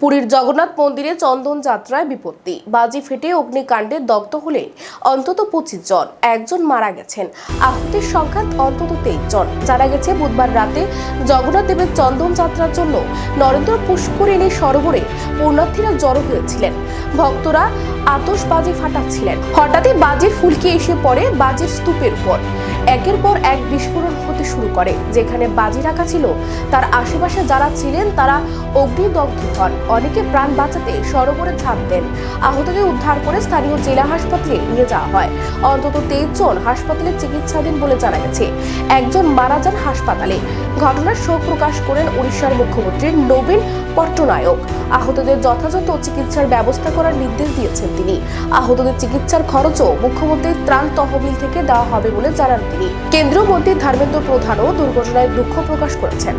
পুরীর জগন্নাথ মন্দিরে চন্দন যাত্রায় বিপত্তি। বাজি ফেটে অগ্নিকাণ্ডে দগ্ধ হলে অন্তত পঁচিশ জন। একজন মারা গেছেন। আহতের সংখ্যা অন্তত তেইশ জন। জানা গেছে, বুধবার রাতে জগন্নাথ দেবের চন্দন যাত্রার জন্য নরেন্দ্র পুষ্করিণী সরোবরে পুণ্যার্থীরা জড়ো হয়েছিলেন। ভক্তরা আতশবাজি ফাটাচ্ছিলেন। হঠাৎই বাজির ফুলকি এসে পড়ে বাজির স্তূপের উপর। একের পর এক বিস্ফোরণ হতে শুরু করে। যেখানে বাজি রাখা ছিল, তার আশেপাশে যারা ছিলেন, তারা অগ্নিদগ্ধ হন। অনেকে প্রাণ বাঁচাতে সরোবরে ঝাঁপ দেন। আহতদের উদ্ধার করে স্থানীয় জেলা হাসপাতালে নিয়ে যাওয়া হয়। অন্তত তেইশ জন হাসপাতালে চিকিৎসাধীন বলে জানা গেছে। একজন মারা যান হাসপাতালে। ঘটনার শোক প্রকাশ করেন উড়িষ্যার মুখ্যমন্ত্রী নবীন পট্টনায়ক। আহতদের যথাযথ চিকিৎসার ব্যবস্থা করার নির্দেশ দিয়েছেন তিনি। আহতদের চিকিৎসার খরচও মুখ্যমন্ত্রীর ত্রাণ তহবিল থেকে দেওয়া হবে বলে জানান তিনি। কেন্দ্রীয় মন্ত্রী ধর্মেন্দ্র প্রধানও দুর্ঘটনায় দুঃখ প্রকাশ করেছেন।